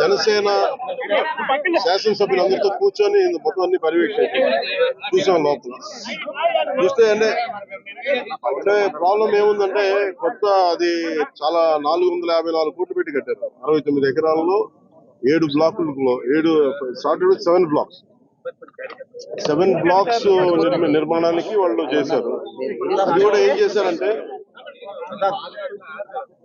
జనసేన శాసనసభ్యులందరితో కూర్చొని మొత్తం అన్ని పర్యవేక్షించాం చూసాం లోపల. చూస్తే అంటే అంటే ప్రాబ్లం ఏముందంటే కొత్త అది చాలా నాలుగు వందల యాభై నాలుగు కోట్లు పెట్టి కట్టారు. అరవై తొమ్మిది ఎకరాల్లో ఏడు బ్లాకులలో ఏడు started seven blocks seven blocks నిర్మాణానికి వాళ్ళు చేశారు. అది కూడా ఏం చేశారంటే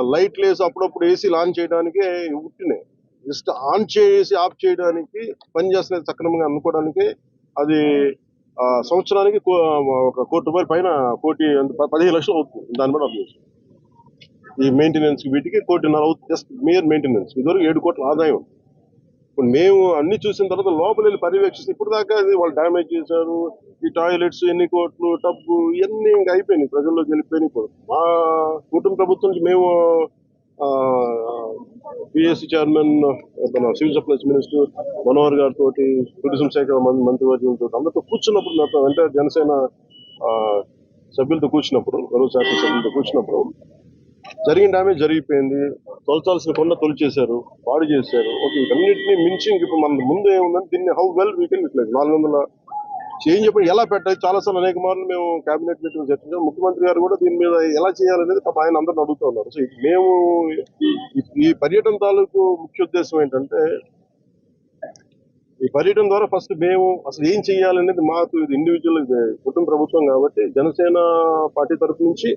లైట్ లేసి అప్పుడప్పుడు ఏసీ ఆన్ చేయడానికి ఉట్టినే. జస్ట్ ఆన్ చేసి ఆఫ్ చేయడానికి పని సక్రమంగా అనుకోవడానికి. అది ఆ, సంవత్సరానికి కో- ఒక కోటి రూపాయల పైన కోటి పదిహేను లక్షలు అవుతుంది. దాన్ని బట్టి అర్థం ఈ మెయింటెనెన్స్ వీటికి కోటిన్నర అవుతుంది. జస్ట్ మేయర్ మెయింటెనెన్స్ ఇదివరకు ఏడు కోట్ల ఆదాయం. ఇప్పుడు మేము అన్ని చూసిన తర్వాత లోపల వెళ్ళి పర్యవేక్షిస్తే ఇప్పుడు దాకా వాళ్ళు డ్యామేజ్ చేశారు. ఈ టాయిలెట్స్ ఎన్ని కోట్లు టబ్బు ఇవన్నీ ఇంకా అయిపోయినాయి. ప్రజల్లోకి వెళ్ళిపోయినాయి ఇప్పుడు. మా కుటుంబ ప్రభుత్వం నుంచి మేము పిఎస్సి చైర్మన్ మన సివిల్ సప్లైస్ మినిస్టర్ మనోహర్ గారితో టూరిజం శాఖ మంత్రి మంత్రివర్గంతో అందరితో కూర్చున్నప్పుడు నాతో అంటే జనసేన ఆ, సభ్యులతో కూర్చున్నప్పుడు గౌరవ శాఖ సభ్యులతో కూర్చున్నప్పుడు జరిగిన డ్యామేజ్ జరిగిపోయింది. తొలచాల్సిన కొండ తొలిచేశారు. పాడు చేశారు. ఓకే వీటన్నిటిని మించి ఇప్పుడు మన ముందు ఏముందని దీన్ని how well we can utilise నాలుగు వందల చేంజ్ చెప్పి ఎలా పెట్టాలి చాలా సార్లు అనేక మార్లు మేము కేబినెట్ మీటింగ్ చర్చించాం. ముఖ్యమంత్రి గారు కూడా దీని మీద ఎలా చేయాలనేది తప్ప ఆయన అందరిని అడుగుతూ ఉన్నారు. సో మేము ఈ- ఈ పర్యటన తాలూకు ముఖ్య ఉద్దేశం ఏంటంటే ఈ పర్యటన ద్వారా ఫస్ట్ మేము అసలు ఏం చేయాలనేది మాకు ఇది ఇండివిజువల్ కుటుంబ ప్రభుత్వం కాబట్టి జనసేన పార్టీ తరఫు నుంచి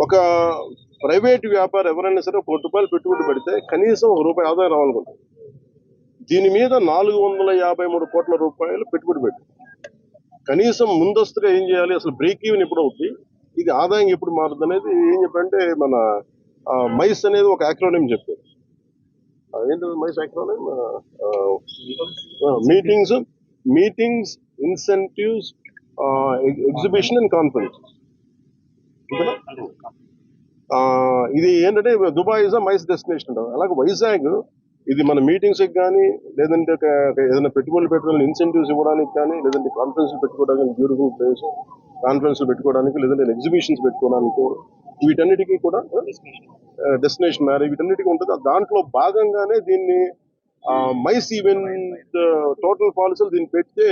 ఒక ప్రైవేట్ వ్యాపారం ఎవరైనా సరే ఒక కోటి రూపాయలు పెట్టుబడి పెడితే కనీసం ఒక రూపాయి ఆదాయం రావాలనుకుంటుంది దీని మీద నాలుగు వందల యాభై మూడు కోట్ల రూపాయలు పెట్టుబడి పెట్టి. కనీసం ముందస్తుగా ఏం చేయాలి? అసలు బ్రేక్ ఈవెన్ ఎప్పుడు అవుతుంది ఇది ఆదాయం ఎప్పుడు మారుతుంది అనేది ఏం చెప్పంటే మన మైస్ అనేది ఒక యాక్రోనియం చెప్పారు. ఆ, ఏంటి MICE acronym meetings meetings incentives exhibition and ఇది ఏంటంటే Dubai is a MICE destination అంటారు. అలాగే వైజాగ్ ఇది మన మీటింగ్స్ కానీ లేదంటే ఏదైనా పెట్టుబడులు పెట్టడానికి ఇన్సెంటివ్స్ ఇవ్వడానికి కానీ లేదంటే కాన్ఫరెన్స్ పెట్టుకోవడానికి బ్యూటిఫుల్ ప్లేస్ కాన్ఫరెన్స్ పెట్టుకోవడానికి లేదంటే ఎగ్జిబిషన్స్ పెట్టుకోవడానికి వీటన్నిటికీ కూడా డెస్టినేషన్ మ్యారేజ్ వీటన్నిటికీ ఉంటుంది. దాంట్లో భాగంగానే దీన్ని మైస్ ఈవెంట్ టోటల్ పాలసీలు దీన్ని పెడితే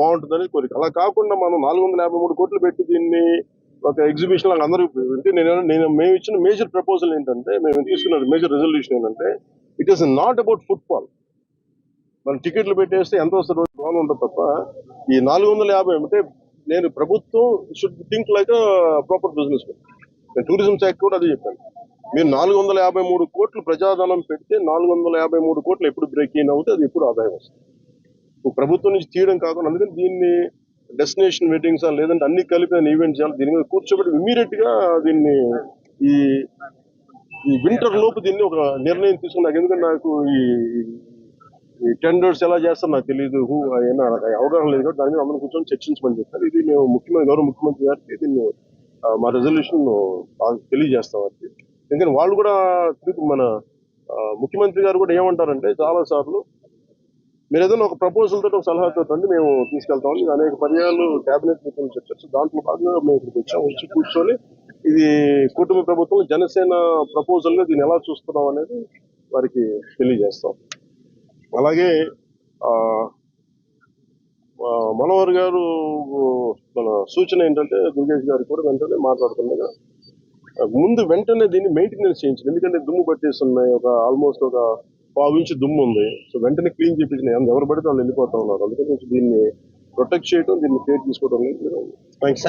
బాగుంటుందని కోరిక. అలా కాకుండా మనం నాలుగు వందల యాభై మూడు కోట్లు పెట్టి దీన్ని ఒక ఎగ్జిబిషన్ లాగా అందరూ అంటే నేను నేను మేము ఇచ్చిన మేజర్ ప్రపోజల్ ఏంటంటే మేము తీసుకున్న మేజర్ రెజల్యూషన్ ఏంటంటే it is not about football మనం టికెట్లు పెట్టేస్తే ఎంత వస్తుంది? బాగానే ఉంటుంది తప్ప ఈ నాలుగు వందల యాభై అంటే నేను ప్రభుత్వం should think like proper business నేను టూరిజం శాఖ కూడా అది చెప్పాను. మీరు నాలుగు వందల యాభై మూడు కోట్లు ప్రజాధనం పెడితే నాలుగు వందల యాభై మూడు కోట్లు ఎప్పుడు బ్రేక్ ఇన్ అవుతే అది ఎప్పుడు ఆదాయం వస్తుంది. ప్రభుత్వం నుంచి తీయడం కాకుండా అందుకని దీన్ని డెస్టినేషన్ మీటింగ్స్ లేదంటే అన్ని కలిపి ఈవెంట్ చేయాలి. దీని మీద కూర్చోబెట్టి ఇమీడియట్గా దీన్ని ఈ ఈ వింటర్ లోపు దీన్ని ఒక నిర్ణయం తీసుకున్నాక ఎందుకంటే నాకు ఈ ఈ టెండర్స్ ఎలా చేస్తారో నాకు తెలియదు హూ అయినా నాకు అవగాహన లేదు కాబట్టి దాని మీద అందరం కూర్చొని చర్చించమని చెప్పారు. ఇది మేము ముఖ్యమంత్రి గౌరవ ముఖ్యమంత్రి గారికి దీన్ని మా రెజల్యూషన్ తెలియజేస్తాం అది. ఎందుకంటే వాళ్ళు కూడా మన ముఖ్యమంత్రి గారు కూడా ఏమంటారంటే చాలా సార్లు మీరు ఏదైనా ఒక ప్రపోజల్ తోటి ఒక సలహాతో రండి మేము తీసుకెళ్తామని అనేక పర్యాలు కేబినెట్ మీటింగ్ చర్చ. దాంట్లో భాగంగా మేము ఇక్కడికి వచ్చాం వచ్చి కూర్చొని ఇది కుటుంబ ప్రభుత్వం జనసేన ప్రపోజల్గా దీన్ని ఎలా చూస్తున్నాం అనేది వారికి తెలియజేస్తాం. అలాగే మనోహర్ గారు మన సూచన ఏంటంటే దుర్గేష్ గారు కూడా వెంటనే మాట్లాడుతుండగా ముందు వెంటనే దీన్ని మెయింటెనెన్స్ చేయించింది ఎందుకంటే దుమ్ము పట్టేస్తున్నాయి ఒక ఆల్మోస్ట్ ఒక పావు ఇంచు దుమ్ము ఉంది. సో వెంటనే క్లీన్ చేయించిన ఎవరు పడితే వాళ్ళు వెళ్ళిపోతా ఉన్నారు. అందుకని కొంచెం దీన్ని ప్రొటెక్ట్ చేయడం దీన్ని కేర్ తీసుకోవడం థ్యాంక్స్